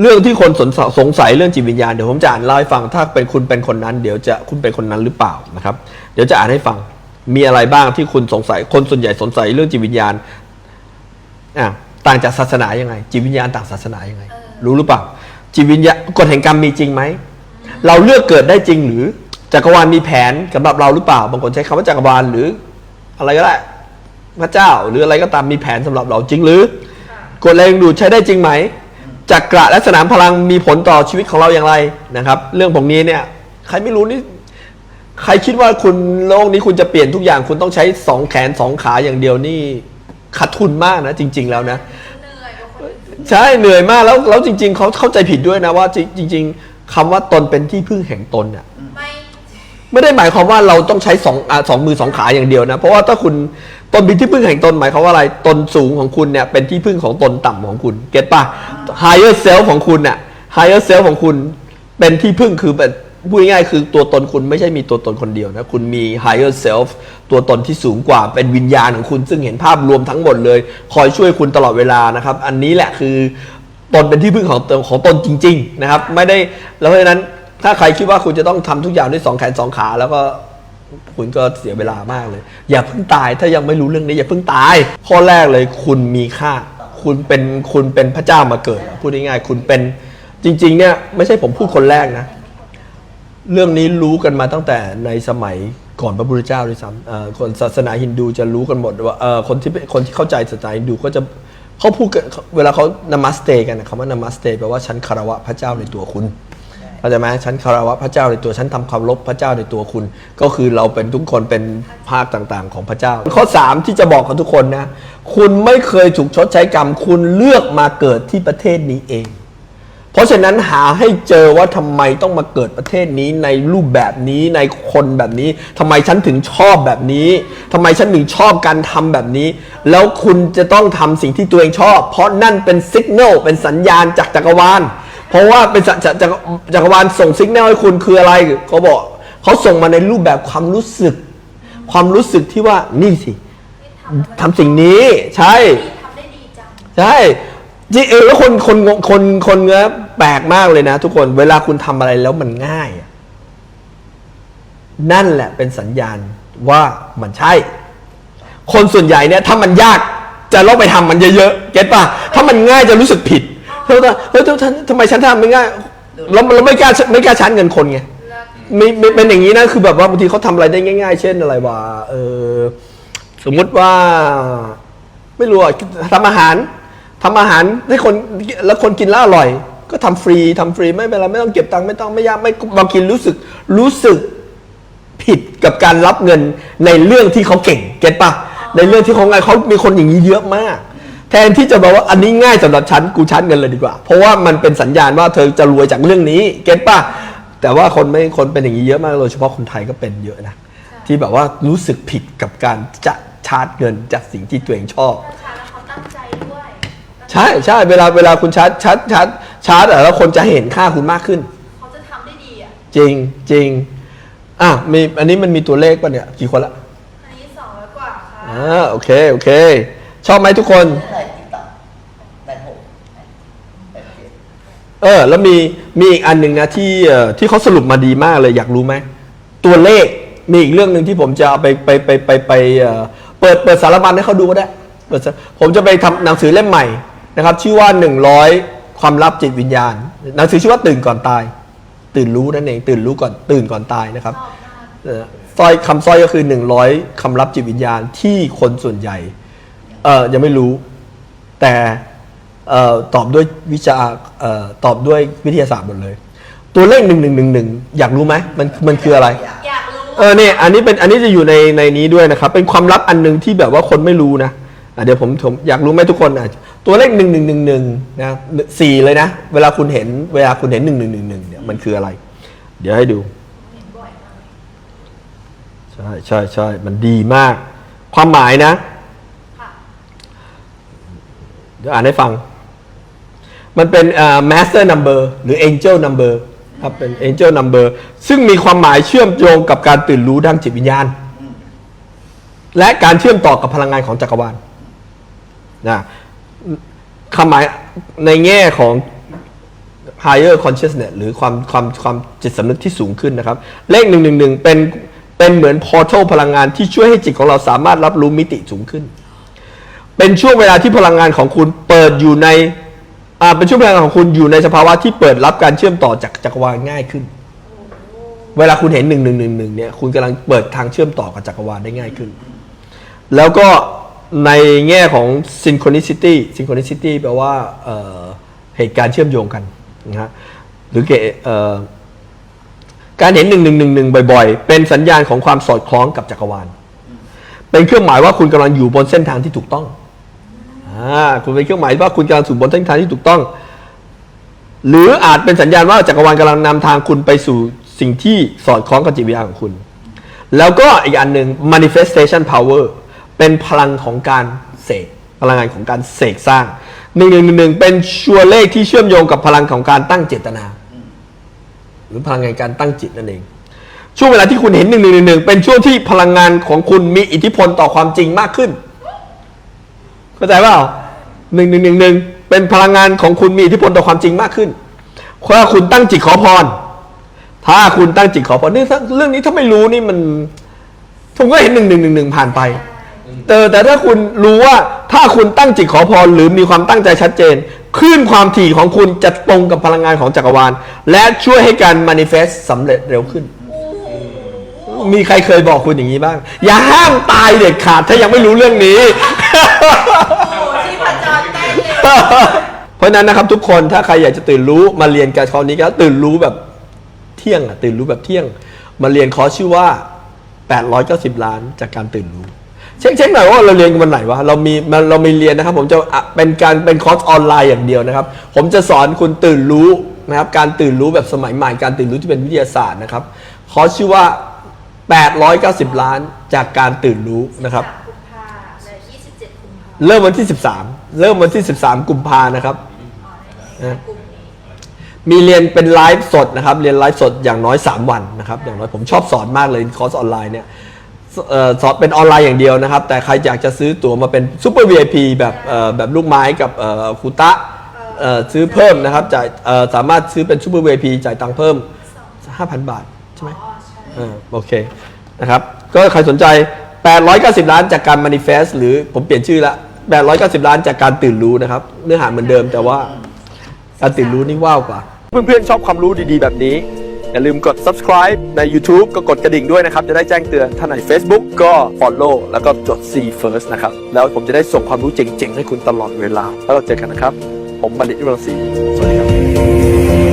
เรื่องที่คนสนสงสัยเรื่องจิตวิญญาณเดี๋ยวผมจะอ่านเล่าให้ฟังถ้าเป็นคุณเป็นคนนั้น เดี๋ยวจะคุณเป็นคนนั้นหรือเปล่านะครับ เดี๋ยวจะอ่านให้ฟังมีอะไรบ้างที่คุณสงสัย คนส่วนใหญ่สงสัยเรื่องจิตวิญญาณอะต่างจากศาสนายังไง จิตวิญญาณต่างศาสนายังไง รู้หรือเปล่าจิตวิญญาณกฎแห่งกรรมมีจริงไหมเราเลือกเกิดได้จริงหรือจักรวาลมีแผนสำหรับเราหรือเปล่าบางคนใช้คำว่าจักรวาลหรือ อะไรก็ได้พระเจ้าหรืออะไรก็ตามมีแผนสำหรับเราจริงหรือ กฎแรงดูดใช้ได้จริงไหม จักระและสนามพลังมีผลต่อชีวิตของเราอย่างไรนะครับ เรื่องพวกนี้เนี่ยใครไม่รู้นี่ใครคิดว่าคุณโลกนี้คุณจะเปลี่ยนทุกอย่างคุณต้องใช้สองแขนสองขาอย่างเดียวนี่ขาดทุนมากนะจริง ๆ แล้วนะเหนื่อยกว่าคนอื่นใช่เหนื่อยมากแล้วแล้วจริง ๆเขาเข้าใจผิดด้วยนะว่าจริง ๆคำว่าตนเป็นที่พึ่งแห่งตนเนี่ยไม่ไม่ได้หมายความว่าเราต้องใช้สองอ่าสองมือสองขาอย่างเดียวนะ เพราะว่าถ้าคุณ ตนเป็นที่พึ่งแห่งตนหมายความว่าอะไร ตนสูงของคุณเนี่ยเป็นที่พึ่งของตนต่ำของคุณ เก็ตปะ higher self ของคุณเนี่ย higher self ของคุณเป็นที่พึ่งคือเป็นพูดง่ายๆคือตัวตนคุณไม่ใช่มีตัวตนคนเดียวนะ คุณมี higher self ตัวตนที่สูงกว่าเป็นวิญญาณของคุณ ซึ่งเห็นภาพรวมทั้งหมดเลย คอยช่วยคุณตลอดเวลานะครับ อันนี้แหละคือตนเป็นที่พึ่งของตนของตนจริง ๆ นะครับ ไม่ได้แล้วเพราะฉะนั้นถ้าใครคิดว่าคุณจะต้องทำทุกอย่างด้วยสองแขนสองขาแล้วก็ คุณก็เสียเวลามากเลย อย่าเพิ่งตายถ้ายังไม่รู้เรื่องนี้อย่าเพิ่งตาย ข้อแรกเลยคุณมีค่า คุณเป็นคุณเป็นพระเจ้ามาเกิด พูดง่ายๆคุณเป็นจริง ๆ เนี่ยไม่ใช่ผมพูดคนแรกนะ เรื่องนี้รู้กันมาตั้งแต่ในสมัยก่อนพระพุทธเจ้าด้วยซ้ำคนศาสนาฮินดูจะรู้กันหมดว่าคนที่เป็นคนที่เข้าใจศาสนาฮินดูก็จะเขาพูดเวลาเขานามัสเตกันนะคำว่านามัสเตแปลว่าฉันคารวะพระเจ้าในตัวคุณ เข้าใจไหมฉันคารวะพระเจ้าในตัวฉันทำความลบพระเจ้าในตัวคุณ ก็คือเราเป็นทุกคนเป็นภาคต่างๆ ของพระเจ้า ข้อสามที่จะบอกกับทุกคนนะ คุณไม่เคยถูกชดใช้กรรม คุณเลือกมาเกิดที่ประเทศนี้เอง เพราะฉะนั้นหาให้เจอว่าทำไมต้องมาเกิดประเทศนี้ในรูปแบบนี้ในคนแบบนี้ทำไมฉันถึงชอบแบบนี้ทำไมฉันถึงชอบการทำแบบนี้ แล้วคุณจะต้องทำสิ่งที่ตัวเองชอบ เพราะนั่นเป็นสัญญาณเป็นสัญญาณจากจักรวาล เพราะว่าเป็นจักรจักรวาลส่งสัญญาณให้คุณคืออะไรเขาบอกเขาส่งมาในรูปแบบความรู้สึก ความรู้สึกที่ว่านี่สิทำสิ่งนี้ใช่ใช่จริงเออแล้วคนคนคนคนเงี้ยแปลกมากเลยนะ ทุกคนเวลาคุณทำอะไรแล้วมันง่าย นั่นแหละเป็นสัญญาณว่ามันใช่ คนส่วนใหญ่เนี่ยถ้ามันยากจะลองไปทำมันเยอะๆเก็ตป่ะถ้ามันง่ายจะรู้สึกผิด เฮ้ยเฮ้ยทำทำไมฉันทำไม่ง่ายแล้วเราไม่กล้าไม่กล้าชั้นเงินคนไงเลิกมีมีเป็นอย่างนี้นะคือแบบว่าบางทีเขาทำอะไรได้ง่าย ๆ เช่นอะไรวะเออสมมุติว่า ไม่รู้อะทำอาหารทำอาหารให้คนแล้วคนกินแล้วอร่อย ก็ทำฟรีทำฟรีไม่เป็นไรไม่ต้องเก็บตังค์ไม่ต้องไม่ยากไม่บางทีรู้สึกรู้สึกผิดกับการรับเงินในเรื่องที่เขาเก่งเก็ตปะในเรื่องที่เขาง่ายเขามีคนอย่างนี้เยอะมาก แทนที่จะบอกว่าอันนี้ง่ายสำหรับฉันกูชันเงินเลยดีกว่า เพราะว่ามันเป็นสัญญาณว่าเธอจะรวยจากเรื่องนี้ เก็ตปะแต่ว่าคนไม่คนเป็นอย่างนี้เยอะมากโดยเฉพาะคนไทยก็เป็นเยอะนะที่แบบว่ารู้สึกผิดกับการจะชาร์จเงินจากสิ่งที่ตัวเองชอบชาแล้วเขาตั้งใจด้วยใช่ใช่เวลาเวลาคุณชาร์จชาร์จชาร์จชาร์จอะแล้วคนจะเห็นค่าคุณมากขึ้นเขาจะทำได้ดีอะจริงจริงอะมีอันนี้มันมีตัวเลขป่ะเนี่ยกี่คนละอันนี้สองร้อยกว่าค่ะอ่าโอเคโอเค ชอบไหมทุกคน เท่าไหร่ติ๊กต็อกแปดหกแปดเจ็ด เออ แล้วมีมีอีกอันหนึ่งนะที่เอ่อที่เขาสรุปมาดีมากเลยอยากรู้ไหมตัวเลขมีอีกเรื่องหนึ่งที่ผมจะเอาไปไปไปไปไปเอ่อเปิดเปิดสารบัญให้เขาดูก็ได้เปิดสารผมจะไปทำหนังสือเล่มใหม่นะครับ ชื่อว่า 100 ความลับจิตวิญญาณ หนังสือชื่อว่าตื่นก่อนตาย ตื่นรู้นั่นเองตื่นรู้ก่อนตื่นก่อนตายนะครับชอบมากเอ่อสร้อยคำสร้อยก็คือ 100คำรับจิตวิญญาณที่คนส่วนใหญ่เอ่อยังไม่รู้ แต่ เอ่อตอบด้วยวิชาเอ่อตอบด้วยวิทยาศาสตร์หมดเลย ตัวเลขหนึ่งหนึ่งหนึ่งหนึ่งอยากรู้ไหมมันมันคืออะไร อยากรู้เออเนี่ยอันนี้เป็นอันนี้จะอยู่ในในนี้ด้วยนะครับเป็นความลับอันหนึ่งที่แบบว่าคนไม่รู้นะอะเดี๋ยวผมผมอยากรู้ไหมทุกคนอะตัวเลขหนึ่งหนึ่งหนึ่งหนึ่งนะสี่เลยนะ เวลาคุณเห็นเวลาคุณเห็นหนึ่งหนึ่งหนึ่งหนึ่งเนี่ยมันคืออะไร เดี๋ยวให้ดูเห็นบ่อยมากใช่ใช่ใช่มันดีมาก ความหมายนะค่ะเดี๋ยวอ่านให้ฟัง มันเป็นอ่อ master number หรือ angel number ครับเป็น angel number ซึ่งมีความหมายเชื่อมโยงกับการตื่นรู้ทางจิตวิญญาณ และการเชื่อมต่อกับพลังงานของจักรวาลนะคำหมายในแง่ของ higher consciousness หรือความความความจิตสำนึกที่สูงขึ้นนะครับ เลข111เป็นเป็นเหมือน portal พลังงานที่ช่วยให้จิตของเราสามารถรับรู้มิติสูงขึ้น เป็นช่วงเวลาที่พลังงานของคุณเปิดอยู่ใน เป็นช่วงเวลาของคุณอยู่ในสภาวะที่เปิดรับการเชื่อมต่อจากจักรวาลง่ายขึ้น เวลาคุณเห็นหนึ่งหนึ่งหนึ่งหนึ่งเนี่ยคุณกำลังเปิดทางเชื่อมต่อกับจักรวาลได้ง่ายขึ้น แล้วก็ในแง่ของ synchronicity synchronicity แปลว่าเเหตุการณ์เชื่อมโยงกันนะฮะหรือเกการเห็นหนึ่งหนึ่งหนึ่งหนึ่งบ่อยๆ เป็นสัญญาณของความสอดคล้องกับจักรวาล เป็นเครื่องหมายว่าคุณกำลังอยู่บนเส้นทางที่ถูกต้อง คุณเป็นเครื่องหมายว่าคุณกำลังสู่บนเส้นทางที่ถูกต้อง หรืออาจเป็นสัญญาณว่าจักรวาลกำลังนำทางคุณไปสู่สิ่งที่สอดคล้องกับจิตวิญญาณของคุณ แล้วก็อีกอันหนึ่ง manifestation power เป็นพลังของการเสกพลังงานของการเสกสร้างหนึ่งหนึ่งหนึ่งเป็นชัวร์เลขที่เชื่อมโยงกับพลังของการตั้งเจตนา หรือพลังงานการตั้งจิตนั่นเอง ช่วงเวลาที่คุณเห็นหนึ่งหนึ่งหนึ่งเป็นช่วงที่พลังงานของคุณมีอิทธิพลต่อความจริงมากขึ้น เข้าใจเปล่าหนึ่งหนึ่งหนึ่งหนึ่งเป็นพลังงานของคุณมีอิทธิพลต่อความจริงมากขึ้นถ้าคุณตั้งจิตขอพร ถ้าคุณตั้งจิตขอพรนี่เรื่องนี้ถ้าไม่รู้นี่มันผมก็เห็นหนึ่งหนึ่งหนึ่งหนึ่งผ่านไปเออแต่ถ้าคุณรู้ว่าถ้าคุณตั้งจิตขอพรหรือมีความตั้งใจชัดเจนคลื่นความถี่ของคุณจะตรงกับพลังงานของจักรวาล และช่วยให้การ manifest สำเร็จเร็วขึ้น มีใครเคยบอกคุณอย่างนี้บ้าง อย่าห้ามตายเด็ดขาดถ้ายังไม่รู้เรื่องนี้ โอ้ที่พจรเต้นเลยเพราะฉะนั้นนะครับทุกคนถ้าใครอยากจะตื่นรู้มาเรียนกับคอร์สนี้ก็ตื่นรู้แบบเที่ยงอะตื่นรู้แบบเที่ยง มาเรียนคอร์สชื่อว่า 890 ล้านจากการตื่นรู้ เช็คเช็คหน่อยว่าเราเรียนกันวันไหนวะเรามีมันเรามีเรียนนะครับ ผมจะอะเป็นการเป็นคอร์สออนไลน์อย่างเดียวนะครับ ผมจะสอนคุณตื่นรู้นะครับ การตื่นรู้แบบสมัยใหม่การตื่นรู้ที่เป็นวิทยาศาสตร์นะครับคอร์สชื่อว่า 890 ล้านจากการตื่นรู้นะครับ กุมภาและ27กุมภาเริ่มวันที่ 13 เริ่มวันที่ 13 กุมภานะครับ อ๋อในในกลุ่มนี้มีเรียนเป็นไลฟ์สดนะครับ เรียนไลฟ์สดอย่างน้อย 3 วันนะครับ อย่างน้อยผมชอบสอนมากเลยคอร์สออนไลน์เนี่ยเอ่อสอนเป็นออนไลน์อย่างเดียวนะครับ แต่ใครอยากจะซื้อตั๋วมาเป็นซูเปอร์ VIP แบบเอ่อแบบลูกไม้กับเอ่อครูตะเอ่อซื้อเพิ่มนะครับจ่ายเอ่อสามารถซื้อเป็นซูเปอร์ VIP จ่ายตังค์เพิ่ม 5,000 บาทใช่ไหม อ๋อใช่ อ่าโอเคนะครับก็ใครสนใจ 890 ล้านจากการ manifest หรือผมเปลี่ยนชื่อละ 890 ล้านจากการตื่นรู้นะครับ เนื้อหาเหมือนเดิมแต่ว่าการตื่นรู้นี่ว้าวกว่า เพื่อนๆชอบความรู้ดีๆแบบนี้ อย่าลืมกด subscribe ใน YouTube ก็กดกระดิ่งด้วยนะครับ จะได้แจ้งเตือนถ้าใน Facebook ก็ follow แล้วก็จด see first นะครับ แล้วผมจะได้ส่งความรู้เจ๋งๆ ให้คุณตลอดเวลา แล้วเราเจอกันนะครับ ผมบัณฑิตยุรังศรีสวัสดีครับ